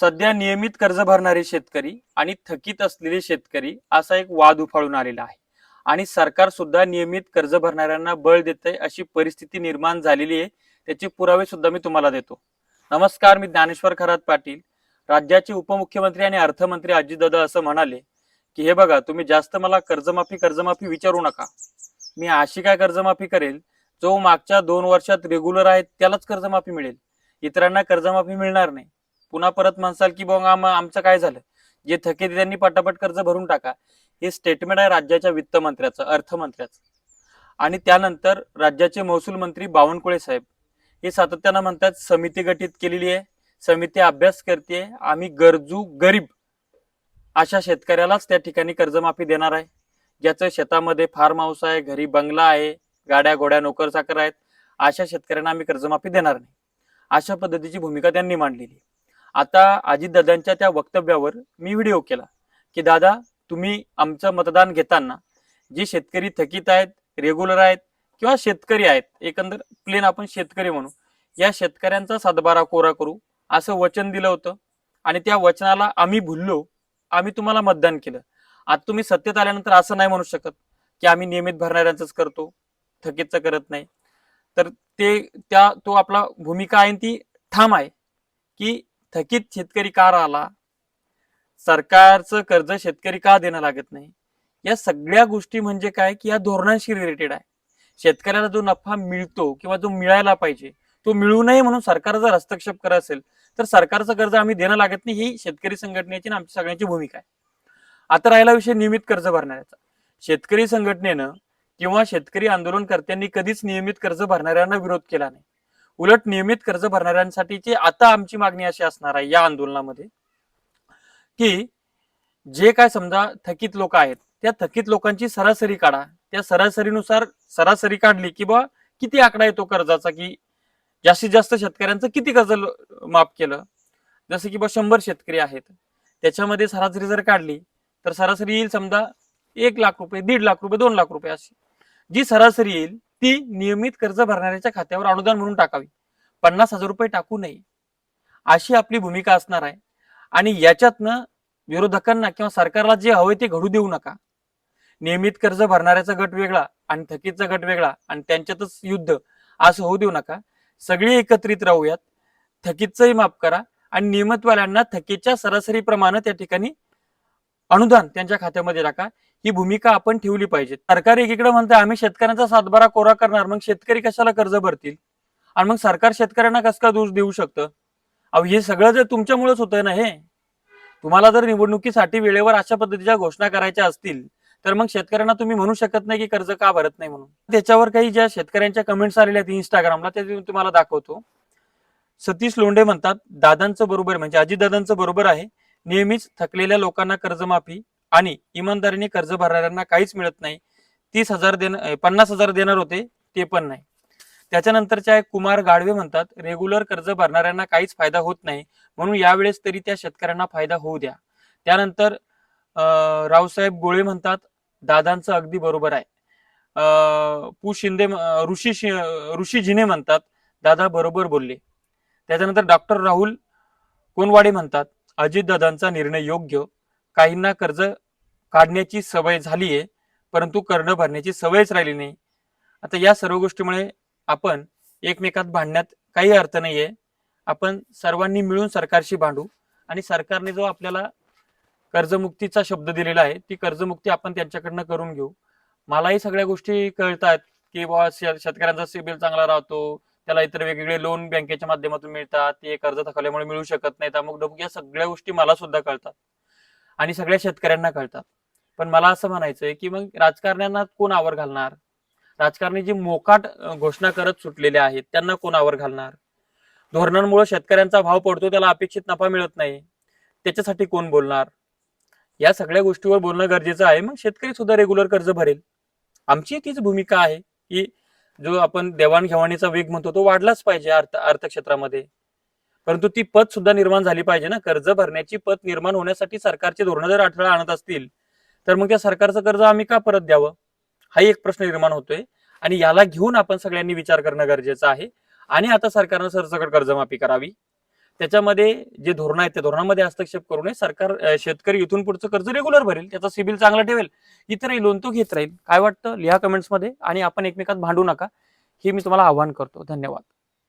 सध्या नियमित कर्ज भरणारे शेतकरी आणि थकीत असलेले शेतकरी असा एक वाद उफाळून आलेला आहे. आणि सरकार सुद्धा नियमित कर्ज भरणाऱ्यांना बळ देत अशी परिस्थिती निर्माण झालेली आहे. त्याचे पुरावे सुद्धा मी तुम्हाला देतो. नमस्कार मी ज्ञानेश्वर खरात पाटील. राज्याचे उपमुख्यमंत्री आणि अर्थमंत्री अजितदादा असं म्हणाले की हे बघा तुम्ही जास्त मला कर्जमाफी कर्जमाफी विचारू नका. मी अशी काय कर्जमाफी करेल? जो मागच्या दोन वर्षात रेग्युलर आहे त्यालाच कर्जमाफी मिळेल. इतरांना कर्जमाफी मिळणार नाही. पुन्हा परत म्हणसाल की बघ आम आमचं काय झालं? जे थकीत त्यांनी पटापट कर्ज भरून टाका. हे स्टेटमेंट आहे राज्याच्या वित्तमंत्र्याचं अर्थमंत्र्याचं. आणि त्यानंतर राज्याचे महसूल मंत्री बावनकुळे साहेब. हे सातत्यानं म्हणतात समिती गठीत केलेली आहे समिती अभ्यास करते आम्ही गरजू गरीब अशा शेतकऱ्यालाच त्या ठिकाणी कर्जमाफी देणार आहे. ज्याचं शेतामध्ये फार्म हाऊस आहे घरी बंगला आहे गाड्या घोड्या नोकर चाकर आहेत अशा शेतकऱ्यांना आम्ही कर्जमाफी देणार नाही. अशा पद्धतीची भूमिका त्यांनी मांडलेली आता अजितदादांच्या त्या वक्तव्यावर मी व्हिडिओ केला की दादा तुम्ही आमचं मतदान घेताना जे शेतकरी थकीत आहेत रेग्युलर आहेत किंवा शेतकरी आहेत एकंदर प्लेन आपण शेतकरी म्हणू या शेतकऱ्यांचा सातबारा कोरा करू असं वचन दिलं होतं आणि त्या वचनाला आम्ही भुललो आम्ही तुम्हाला मतदान केलं. आता तुम्ही सत्तेत आल्यानंतर असं नाही म्हणू शकत की आम्ही नियमित भरणाऱ्यांचंच करतो थकीतचं करत नाही. तर ते त्या तो आपला भूमिका आहे ती ठाम आहे की थकीत शेतकरी का राहिला? सरकारचं कर्ज शेतकरी का देणं लागत नाही? या सगळ्या गोष्टी म्हणजे काय? की या धोरणांशी रिलेटेड आहे. शेतकऱ्याला जो नफा मिळतो किंवा जो मिळायला पाहिजे तो मिळू नये म्हणून सरकार जर हस्तक्षेप करत असेल तर सरकारचं कर्ज आम्ही देणं लागत नाही ही शेतकरी संघटनेची आणि आमची सगळ्यांची भूमिका आहे. आता राहिला विषय नियमित कर्ज भरणाऱ्याचा. शेतकरी संघटनेनं किंवा शेतकरी आंदोलनकर्त्यांनी कधीच नियमित कर्ज भरणाऱ्यांना विरोध केला नाही. उलट नियमित कर्ज भरणाऱ्यांसाठीची आता आमची मागणी अशी असणार आहे या आंदोलनामध्ये की जे काय समजा थकीत लोक आहेत त्या थकीत लोकांची सरासरी काढा. त्या सरासरीनुसार सरासरी काढली की बा किती आकडा येतो कर्जाचा की जास्तीत जास्त शेतकऱ्यांचं किती कर्ज माफ केलं. जसं की बा शंभर शेतकरी आहेत त्याच्यामध्ये सरासरी जर काढली तर सरासरी येईल समजा एक लाख रुपये दीड लाख रुपये दोन लाख रुपये अशी. जी सरासरी येईल ती नियमित कर्ज भरणाऱ्याच्या खात्यावर अनुदान म्हणून टाकावी. पन्नास हजार रुपये टाकू नये. अशी आपली भूमिका असणार आहे. आणि याच्यातनं विरोधकांना किंवा सरकारला जे हवे ते घडू देऊ नका. नियमित कर्ज भरणाऱ्याचा गट वेगळा आणि थकीतचा गट वेगळा आणि त्यांच्यातच युद्ध असं होऊ देऊ नका. सगळे एकत्रित राहूयात. थकीतचंही माफ करा आणि नियमितवाल्यांना थकीच्या सरासरीप्रमाणे त्या ठिकाणी अनुदान त्यांच्या खात्यामध्ये टाका. ही भूमिका आपण ठेवली पाहिजे. सरकार एकीकडे म्हणते आम्ही शेतकऱ्यांचा सातबारा कोरा करणार. मग शेतकरी कशाला कर्ज भरतील? आणि मग सरकार शेतकऱ्यांना कसं का दोष देऊ शकतं? अहो हे सगळं जर तुमच्यामुळेच होतंय ना हे? तुम्हाला जर निवडणुकीसाठी वेळेवर अशा पद्धतीच्या घोषणा करायच्या असतील तर मग शेतकऱ्यांना तुम्ही म्हणू शकत नाही की कर्ज का भरत नाही म्हणून. त्याच्यावर काही ज्या शेतकऱ्यांच्या कमेंट्स आलेल्या आहेत इंस्टाग्रामला ते तुम्हाला दाखवतो. सतीश लोंढे म्हणतात दादांचं बरोबर म्हणजे अजितदादांचं बरोबर आहे. नेहमीच थकलेल्या लोकांना कर्जमाफी आणि इमानदारीने कर्ज भरणाऱ्यांना काहीच मिळत नाही. तीस हजार देणार पन्नास हजार देणार होते ते पण नाही. त्याच्यानंतरच्या कुमार गाडवे म्हणतात रेग्युलर कर्ज भरणाऱ्यांना काहीच फायदा होत नाही. म्हणून यावेळेस तरी त्या शेतकऱ्यांना फायदा होऊ द्या. त्यानंतर अं, रावसाहेब गोळे म्हणतात दादांचं अगदी बरोबर आहे. अं, पु. शिंदे ऋषी शि- ऋषी जिने म्हणतात दादा बरोबर बोलले. त्याच्यानंतर डॉक्टर राहुल कोनवाडे म्हणतात अजितदादांचा निर्णय योग्य काहींना कर्ज काढण्याची सवय झाली आहे परंतु कर्ण भरण्याची सवयच राहिली नाही. आता या सर्व गोष्टीमुळे आपण एकमेकात भांडण्यात काही अर्थ नाहीये. आपण सर्वांनी मिळून सरकारशी भांडू आणि सरकारने जो आपल्याला कर्जमुक्तीचा शब्द दिलेला आहे ती कर्जमुक्ती आपण त्यांच्याकडनं करून घेऊ. मलाही सगळ्या गोष्टी कळतात की बाबा शे- शेतकऱ्यांचा सिबिल चांगला राहतो त्याला इतर वेगवेगळे लोन बँकेच्या माध्यमातून मिळतात ते कर्ज थकवल्यामुळे मिळू शकत नाही अमुक डमुक या सगळ्या गोष्टी मला सुद्धा कळतात. आणि सगळ्या शेतकऱ्यांना कळतात. पण मला असं म्हणायचंय की मग राजकारण्यांना कोण आवर घालणार? राजकारणी जी मोकाट घोषणा करत सुटलेले आहेत त्यांना कोण आवर घालणार? धोरणांमुळे शेतकऱ्यांचा भाव पडतो त्याला अपेक्षित नफा मिळत नाही. त्याच्यासाठी कोण बोलणार? या सगळ्या गोष्टीवर बोलणं गरजेचं आहे. मग शेतकरी सुद्धा रेग्युलर कर्ज भरेल. आमची तीच भूमिका आहे की जो आपण देवाणघेवाणीचा वेग म्हणतो तो वाढलाच पाहिजे अर्थ अर्थक्षेत्रामध्ये. परंतु ती पत सुद्धा निर्माण झाली पाहिजे ना. कर्ज भरण्याची पत निर्माण होण्यासाठी सरकारचे धोरणं जर अडथळा आणत असतील तर मग त्या सरकारचं कर्ज आम्ही का परत द्यावं? हाही एक प्रश्न निर्माण होतोय. आणि याला घेऊन आपण सगळ्यांनी विचार करणं गरजेचं आहे. आणि आता सरकारनं सरसकट कर्जमाफी करावी. त्याच्यामध्ये जे धोरण आहेत त्या धोरणामध्ये हस्तक्षेप करू नये. सरकार शेतकरी इथून पुढचं कर्ज रेग्युलर भरेल. त्याचा सिबिल चांगला ठेवेल. इतरही लोन तो घेत राहील. काय वाटतं? लिहा कमेंट्समध्ये आणि आपण एकमेकात भांडू नका. हे मी तुम्हाला आवाहन करतो. धन्यवाद.